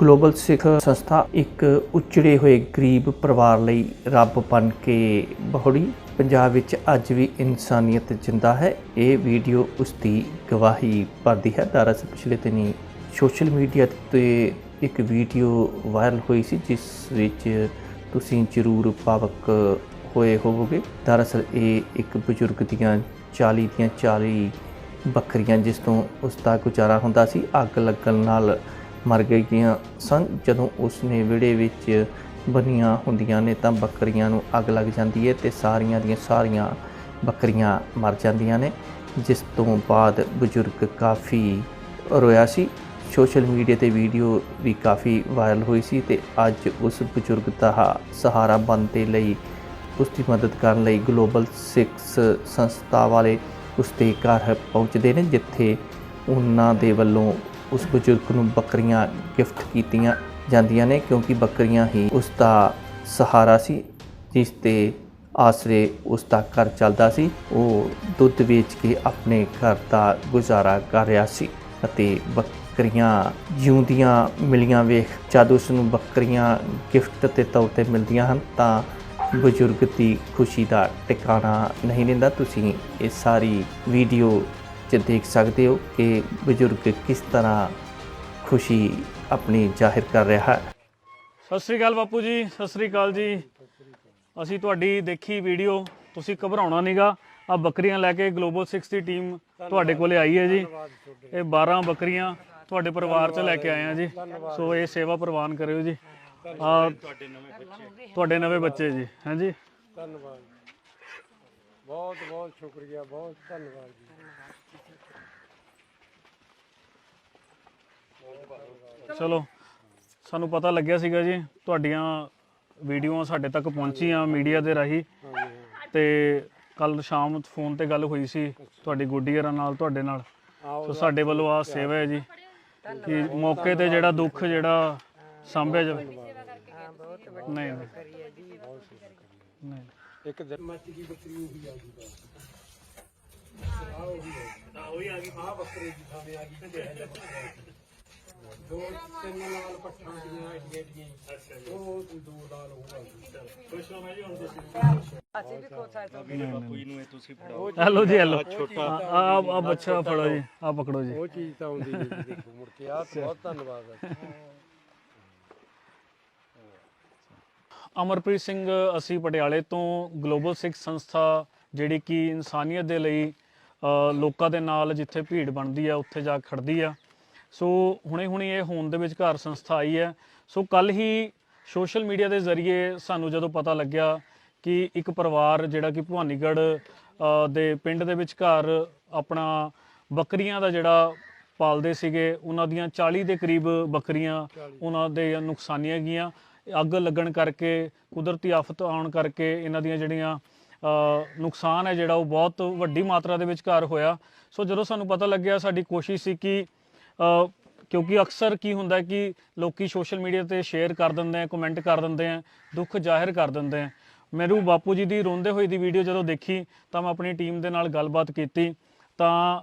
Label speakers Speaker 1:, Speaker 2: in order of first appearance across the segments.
Speaker 1: Global ਸਿੱਖ ਸੰਸਥਾ ਇੱਕ ਉਚੜੇ ਹੋਏ ਗਰੀਬ ਪਰਿਵਾਰ ਲਈ ਰੱਬ ਬਣ ਕੇ ਬਹੁੜੀ। ਪੰਜਾਬ ਵਿੱਚ ਅੱਜ ਵੀ ਇਨਸਾਨੀਅਤ ਜਿੰਦਾ ਹੈ। ਇਹ ਵੀਡੀਓ ਉਸ ਦੀ ਗਵਾਹੀ ਭਰਦੀ ਹੈ। ਦਰਅਸਲ ਪਿਛਲੇ ਦਿਨੀ ਸੋਸ਼ਲ ਮੀਡੀਆ ਤੇ ਇੱਕ ਵੀਡੀਓ ਵਾਇਰਲ ਹੋਈ ਸੀ, ਜਿਸ ਵਿੱਚ ਤੁਸੀਂ ਜ਼ਰੂਰ ਭਾਵਕ ਹੋਏ ਹੋਵੋਗੇ। ਦਰਅਸਲ ਇਹ ਇੱਕ ਬਜ਼ੁਰਗ ਦੀਆਂ 40 ਦੀਆਂ 40 ਬੱਕਰੀਆਂ, ਜਿਸ ਤੋਂ ਉਸ ਦਾ ਗੁਜ਼ਾਰਾ ਹੁੰਦਾ ਸੀ। ਅੱਗ ਲੱਗਣ ਨਾਲ ਮਰ ਗਈਆਂ ਸਨ। ਜਦੋਂ ਉਸਨੇ ਵਿੜੇ ਵਿੱਚ ਬਣੀਆਂ ਹੁੰਦੀਆਂ ਨੇ ਤਾਂ ਬੱਕਰੀਆਂ ਨੂੰ ਅੱਗ ਲੱਗ ਜਾਂਦੀ ਹੈ ਤੇ ਸਾਰੀਆਂ ਦੀਆਂ ਸਾਰੀਆਂ ਬੱਕਰੀਆਂ ਮਰ ਜਾਂਦੀਆਂ ਨੇ, ਜਿਸ ਤੋਂ ਬਾਅਦ ਬਜ਼ੁਰਗ ਕਾਫੀ ਰੋਇਆ ਸੀ। ਸੋਸ਼ਲ ਮੀਡੀਆ ਤੇ ਵੀਡੀਓ ਵੀ ਕਾਫੀ ਵਾਇਰਲ ਹੋਈ ਸੀ ਤੇ ਅੱਜ ਉਸ ਬਜ਼ੁਰਗ ਦਾ ਸਹਾਰਾ ਬਣਨ ਦੇ ਲਈ ਉਸ ਦੀ ਮਦਦ ਕਰਨ ਲਈ ਗਲੋਬਲ ਸਿਕਸ ਸੰਸਥਾ ਵਾਲੇ ਉਸ ਦੇ ਘਰ ਪਹੁੰਚਦੇ ਨੇ, ਜਿੱਥੇ ਉਹਨਾਂ ਦੇ ਵੱਲੋਂ ਉਸ ਬਜ਼ੁਰਗ ਨੂੰ ਬੱਕਰੀਆਂ ਗਿਫਟ ਕੀਤੀਆਂ ਜਾਂਦੀਆਂ ਨੇ, ਕਿਉਂਕਿ ਬੱਕਰੀਆਂ ਹੀ ਉਸ ਦਾ ਸਹਾਰਾ ਸੀ, ਜਿਸ ਤੇ ਆਸਰੇ ਉਸ ਦਾ ਘਰ ਚੱਲਦਾ ਸੀ। ਉਹ ਦੁੱਧ ਵੇਚ ਕੇ ਆਪਣੇ ਘਰ ਦਾ ਗੁਜ਼ਾਰਾ ਕਰ ਰਿਹਾ ਸੀ ਅਤੇ ਬੱਕਰੀਆਂ ਜਿਉਂਦੀਆਂ ਮਿਲੀਆਂ ਵੇਖ ਜਦ ਉਸ ਨੂੰ ਬੱਕਰੀਆਂ ਗਿਫਟ ਦੇ ਤੌਰ ਤੇ ਮਿਲਦੀਆਂ ਹਨ, ਤਾਂ ਬਜ਼ੁਰਗ ਦੀ ਖੁਸ਼ੀ ਦਾ ਟਿਕਾਣਾ ਨਹੀਂ ਰਹਿੰਦਾ ਤੁਸੀਂ ਇਹ ਸਾਰੀ ਵੀਡੀਓ 'ਚ ਦੇਖ ਸਕਦੇ ਹੋ ਕਿ ਬਜ਼ੁਰਗ ਕਿਸ ਤਰ੍ਹਾਂ ਖੁਸ਼ੀ ਆਪਣੀ ਜ਼ਾਹਿਰ ਕਰ ਰਿਹਾ ਹੈ।
Speaker 2: ਸਤਿ ਸ੍ਰੀ ਅਕਾਲ ਬਾਪੂ ਜੀ ਸਤਿ ਸ੍ਰੀ ਅਕਾਲ ਜੀ। ਅਸੀਂ ਤੁਹਾਡੀ ਦੇਖੀ ਵੀਡੀਓ ਤੁਸੀਂ ਘਬਰਾਉਣਾ ਨਹੀਂਗਾ ਆ ਬੱਕਰੀਆਂ ਲੈ ਕੇ ਗਲੋਬਲ 6 ਦੀ ਟੀਮ ਤੁਹਾਡੇ ਕੋਲੇ ਆਈ ਹੈ ਜੀ। ਇਹ 12 ਬੱਕਰੀਆਂ ਤੁਹਾਡੇ ਪਰਿਵਾਰ ਚ ਲੈ ਕੇ ਆਏ ਆ ਜੀ। ਸੋ ਇਹ ਸੇਵਾ ਪ੍ਰਵਾਨ ਕਰਿਓ ਜੀ। ਆ ਤੁਹਾਡੇ ਨਵੇਂ ਬੱਚੇ ਜੀ ਹਾਂਜੀ
Speaker 3: ਧੰਨਵਾਦ। ਬਹੁਤ ਬਹੁਤ ਸ਼ੁਕਰੀਆ ਬਹੁਤ ਧੰਨਵਾਦ ਜੀ।
Speaker 2: ਚਲੋ, ਸਾਨੂੰ ਪਤਾ ਲੱਗਿਆ ਸੀਗਾ ਜੀ, ਤੁਹਾਡੀਆਂ ਵੀਡੀਓਆਂ ਸਾਡੇ ਤੱਕ ਪਹੁੰਚੀਆਂ ਮੀਡੀਆ ਦੇ ਰਾਹੀਂ। ਤੇ ਕੱਲ ਸ਼ਾਮ ਫੋਨ ਤੇ ਗੱਲ ਹੋਈ ਸੀ ਤੁਹਾਡੀ ਗੁੱਡੀਅਰਾਂ ਨਾਲ, ਤੁਹਾਡੇ ਨਾਲ। ਸੋ ਸਾਡੇ ਵੱਲੋਂ ਆ ਸੇਵਾ ਹੈ ਜੀ, ਕਿ ਮੌਕੇ ਤੇ ਜਿਹੜਾ ਦੁੱਖ, ਜਿਹੜਾ ਸਾਂਭਿਆ ਜਾਵੇ। ਨਹੀਂ ਨਹੀਂ।
Speaker 3: ਇੱਕ ਮੱਚ ਗਈ ਬੱਕਰੀ, ਉਹੀ ਆ ਗਈ ਬਸ। ਆ ਉਹੀ ਆ ਆ ਗਈ। ਆ ਬੱਕਰੀ ਦੀ ਥਾਵੇਂ ਆ ਗਈ ਤੇ ਦੋ ਤਿੰਨ ਨਾਲ ਪੱਠਾਂ ਦੀਆਂ ਏਡੀਆਂ ਏਡੀਆਂ ਉਹ ਦੋ ਨਾਲ ਉਹ ਆ ਗਈ
Speaker 2: ਹੈਲੋ ਜੀ ਹੈਲੋ ਛੋਟਾ। ਆ ਆ ਬੱਚਾ ਫੜੋ ਜੀ ਆ ਪਕੜੋ ਜੀ।
Speaker 3: ਉਹ ਚੀਜ਼ ਤਾਂ ਆਉਂਦੀ ਜੀ ਦੇਖੋ ਮੁੜ ਕੇ ਆ ਬਹੁਤ ਧੰਨਵਾਦ ਹੈ
Speaker 2: ਅਮਰਪ੍ਰੀਤ ਸਿੰਘ ਅਸੀਂ ਪਟਿਆਲੇ ਤੋਂ ਗਲੋਬਲ ਸਿੱਖ ਸੰਸਥਾ ਜਿਹੜੀ ਕਿ ਇਨਸਾਨੀਅਤ ਦੇ ਲਈ ਲੋਕਾਂ ਦੇ ਨਾਲ ਜਿੱਥੇ ਭੀੜ ਬਣਦੀ ਆ ਉੱਥੇ ਜਾ ਖੜਦੀ ਆ। ਸੋ ਹੁਣੇ ਹੁਣੇ ਇਹ ਹੋਂਦ ਦੇ ਵਿੱਚ ਘਰ ਸੰਸਥਾ ਆਈ ਹੈ। ਸੋ ਕੱਲ ਹੀ ਸੋਸ਼ਲ ਮੀਡੀਆ ਦੇ ਜ਼ਰੀਏ ਸਾਨੂੰ ਜਦੋਂ ਪਤਾ ਲੱਗਿਆ ਕਿ ਇੱਕ ਪਰਿਵਾਰ ਜਿਹੜਾ ਕਿ ਭਵਾਨੀਗੜ੍ਹ ਦੇ ਪਿੰਡ ਦੇ ਵਿੱਚ ਘਰ ਆਪਣਾ ਬੱਕਰੀਆਂ ਦਾ ਜਿਹੜਾ ਪਾਲਦੇ ਸੀਗੇ ਉਹਨਾਂ ਦੀਆਂ 40 ਦੇ ਕਰੀਬ ਬੱਕਰੀਆਂ ਉਹਨਾਂ ਦੇ ਨੁਕਸਾਨੀਆਂ ਗਈਆਂ। ਅੱਗ ਲੱਗਣ ਕਰਕੇ ਕੁਦਰਤੀ ਆਫਤ ਆਉਣ ਕਰਕੇ ਇਹਨਾਂ ਦੀਆਂ ਜਿਹੜੀਆਂ ਨੁਕਸਾਨ ਹੈ ਜਿਹੜਾ ਉਹ ਬਹੁਤ ਵੱਡੀ ਮਾਤਰਾ ਦੇ ਵਿੱਚ ਘਰ ਹੋਇਆ। ਸੋ ਜਦੋਂ ਸਾਨੂੰ ਪਤਾ ਲੱਗਿਆ ਸਾਡੀ ਕੋਸ਼ਿਸ਼ ਸੀ ਕਿ ਕਿਉਂਕਿ ਅਕਸਰ ਕੀ ਹੁੰਦਾ ਕਿ ਲੋਕੀ ਸੋਸ਼ਲ ਮੀਡੀਆ ਤੇ ਸ਼ੇਅਰ ਕਰ ਦਿੰਦੇ ਆ ਕਮੈਂਟ ਕਰ ਦਿੰਦੇ ਆ, ਦੁੱਖ ਜ਼ਾਹਿਰ ਕਰ ਦਿੰਦੇ ਆ। ਮੈਨੂੰ ਬਾਪੂ ਜੀ ਦੀ ਰੋਂਦੇ ਹੋਏ ਦੀ ਵੀਡੀਓ ਜਦੋਂ ਦੇਖੀ ਤਾਂ ਮੈਂ ਆਪਣੀ ਟੀਮ ਦੇ ਨਾਲ ਗੱਲਬਾਤ ਕੀਤੀ ਤਾਂ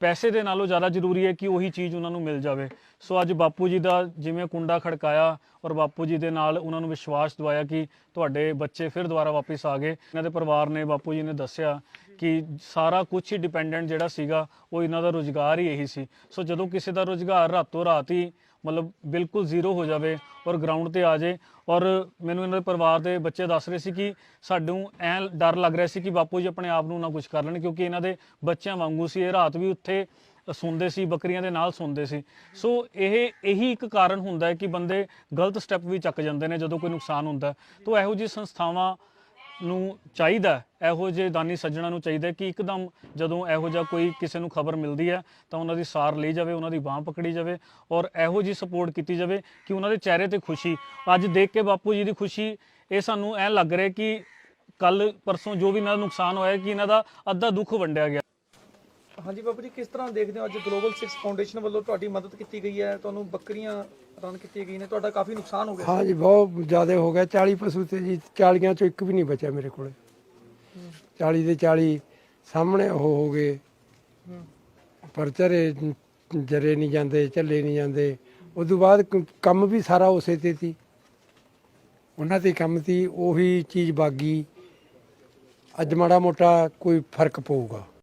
Speaker 2: ਪੈਸੇ ਦੇ ਨਾਲੋਂ ਜ਼ਿਆਦਾ ਜ਼ਰੂਰੀ ਹੈ ਕਿ ਉਹੀ ਚੀਜ਼ ਉਹਨਾਂ ਨੂੰ ਮਿਲ ਜਾਵੇ। ਸੋ ਅੱਜ ਬਾਪੂ ਜੀ ਦਾ ਜਿਵੇਂ ਕੁੰਡਾ ਖੜਕਾਇਆ ਔਰ ਬਾਪੂ ਜੀ ਦੇ ਨਾਲ ਉਹਨਾਂ ਨੂੰ ਵਿਸ਼ਵਾਸ ਦਿਵਾਇਆ ਕਿ ਤੁਹਾਡੇ ਬੱਚੇ ਫਿਰ ਦੁਬਾਰਾ ਵਾਪਸ ਆ ਗਏ। ਇਹਨਾਂ ਦੇ ਪਰਿਵਾਰ ਨੇ ਬਾਪੂ ਜੀ ਨੇ ਦੱਸਿਆ ਕਿ ਸਾਰਾ ਕੁਝ ਹੀ ਡਿਪੈਂਡੈਂਟ ਜਿਹੜਾ ਸੀਗਾ, ਉਹ ਇਹਨਾਂ ਦਾ ਰੋਜ਼ਗਾਰ ਹੀ ਇਹੀ ਸੀ। ਸੋ ਜਦੋਂ ਕਿਸੇ ਦਾ ਰੋਜ਼ਗਾਰ ਰਾਤੋਂ ਰਾਤ ਹੀ ਮਤਲਬ ਬਿਲਕੁਲ ਜ਼ੀਰੋ ਹੋ ਜਾਵੇ ਔਰ ਗਰਾਊਂਡ ਤੇ ਆ ਜਾਏ ਔਰ ਮੈਨੂੰ ਇਹਨਾਂ ਦੇ ਪਰਿਵਾਰ ਦੇ ਬੱਚੇ ਦੱਸ ਰਹੇ ਸੀ ਕਿ ਸਾਨੂੰ ਐ ਡਰ ਲੱਗ ਰਿਹਾ ਸੀ ਕਿ ਬਾਪੂ ਜੀ ਆਪਣੇ ਆਪ ਨੂੰ ਨਾ ਕੁਝ ਕਰ ਲੈਣ, ਕਿਉਂਕਿ ਇਹਨਾਂ ਦੇ ਬੱਚਿਆਂ ਵਾਂਗੂ ਸੀ। ਇਹ ਰਾਤ ਵੀ ਉੱਥੇ ਸੁਣਦੇ ਸੀ, ਬੱਕਰੀਆਂ ਦੇ ਨਾਲ ਸੁਣਦੇ ਸੀ। ਸੋ ਇਹ ਇਹੀ ਇੱਕ ਕਾਰਨ ਹੁੰਦਾ ਹੈ ਕਿ ਬੰਦੇ ਗਲਤ ਸਟੈਪ ਵੀ ਚੱਕ ਜਾਂਦੇ ਨੇ ਜਦੋਂ ਕੋਈ ਨੁਕਸਾਨ ਹੁੰਦਾ ਤਾਂ ਇਹੋ ਜਿਹੀ ਸੰਸਥਾਵਾਂ ਨੂੰ ਚਾਹੀਦਾ ਇਹੋ ਜਿਹੇ ਦਾਨੀ ਸੱਜਣਾ ਨੂੰ ਚਾਹੀਦਾ ਕਿ ਇੱਕਦਮ ਜਦੋਂ ਇਹੋ ਜਿਹਾ ਕੋਈ ਕਿਸੇ ਨੂੰ ਖਬਰ ਮਿਲਦੀ ਹੈ, ਤਾਂ ਉਹਨਾਂ ਦੀ ਸਾਰ ਲਈ ਜਾਵੇ, ਉਹਨਾਂ ਦੀ ਬਾਹ ਪਕੜੀ ਜਾਵੇ ਔਰ ਇਹੋ ਜੀ ਸਪੋਰਟ ਕੀਤੀ ਜਾਵੇ ਕਿ ਉਹਨਾਂ ਦੇ ਚਿਹਰੇ ਤੇ ਖੁਸ਼ੀ। ਅੱਜ ਦੇਖ ਕੇ ਬਾਪੂ ਜੀ ਦੀ ਖੁਸ਼ੀ, ਇਹ ਸਾਨੂੰ ਐ ਲੱਗ ਰਿਹਾ ਕਿ ਕੱਲ ਪਰਸੋਂ ਜੋ ਵੀ ਇਹਨਾਂ ਦਾ ਨੁਕਸਾਨ ਹੋਇਆ ਕਿ ਇਹਨਾਂ ਦਾ ਅੱਧਾ ਦੁੱਖ ਵੰਡਿਆ ਗਿਆ।
Speaker 4: ਹਾਂਜੀ ਬਾਬੂ ਜੀ, ਕਿਸ ਤਰ੍ਹਾਂ ਦੇਖਦੇ ਹੋ ਅੱਜ ਗਲੋਬਲ 6 ਫਾਊਂਡੇਸ਼ਨ ਵੱਲੋਂ ਤੁਹਾਡੀ ਮਦਦ ਕੀਤੀ ਗਈ ਹੈ? ਤੁਹਾਨੂੰ ਬੱਕਰੀਆਂ ਰਨ ਕੀਤੀਆਂ ਗਈਆਂ ਨੇ, ਤੁਹਾਡਾ ਕਾਫੀ ਨੁਕਸਾਨ ਹੋ ਗਿਆ।
Speaker 3: ਹਾਂ ਬਹੁਤ ਜ਼ਿਆਦਾ ਹੋ ਗਿਆ। 40 ਪਸ਼ੂ ਤੇ ਜੀ 40 ਚੋਂ ਇੱਕ ਵੀ ਨਹੀਂ ਬਚਿਆ ਮੇਰੇ ਕੋਲੇ। 40 ਦੇ 40 ਸਾਹਮਣੇ ਉਹ ਹੋ ਗਏ। ਪਰ ਚਰੇ ਜਰੇ ਨਹੀਂ ਜਾਂਦੇ ਚੱਲੇ ਨਹੀਂ ਜਾਂਦੇ। ਉਸ ਤੋਂ ਬਾਅਦ ਕੰਮ ਵੀ ਸਾਰਾ ਉਸੇ ਤੇ ਸੀ। ਉਹਨਾਂ ਦੇ ਕੰਮ ਸੀ, ਉਹੀ ਚੀਜ਼ ਬਾਗੀ। ਅੱਜ ਮਾੜਾ ਮੋਟਾ ਕੋਈ ਫ਼ਰਕ ਪਊਗਾ।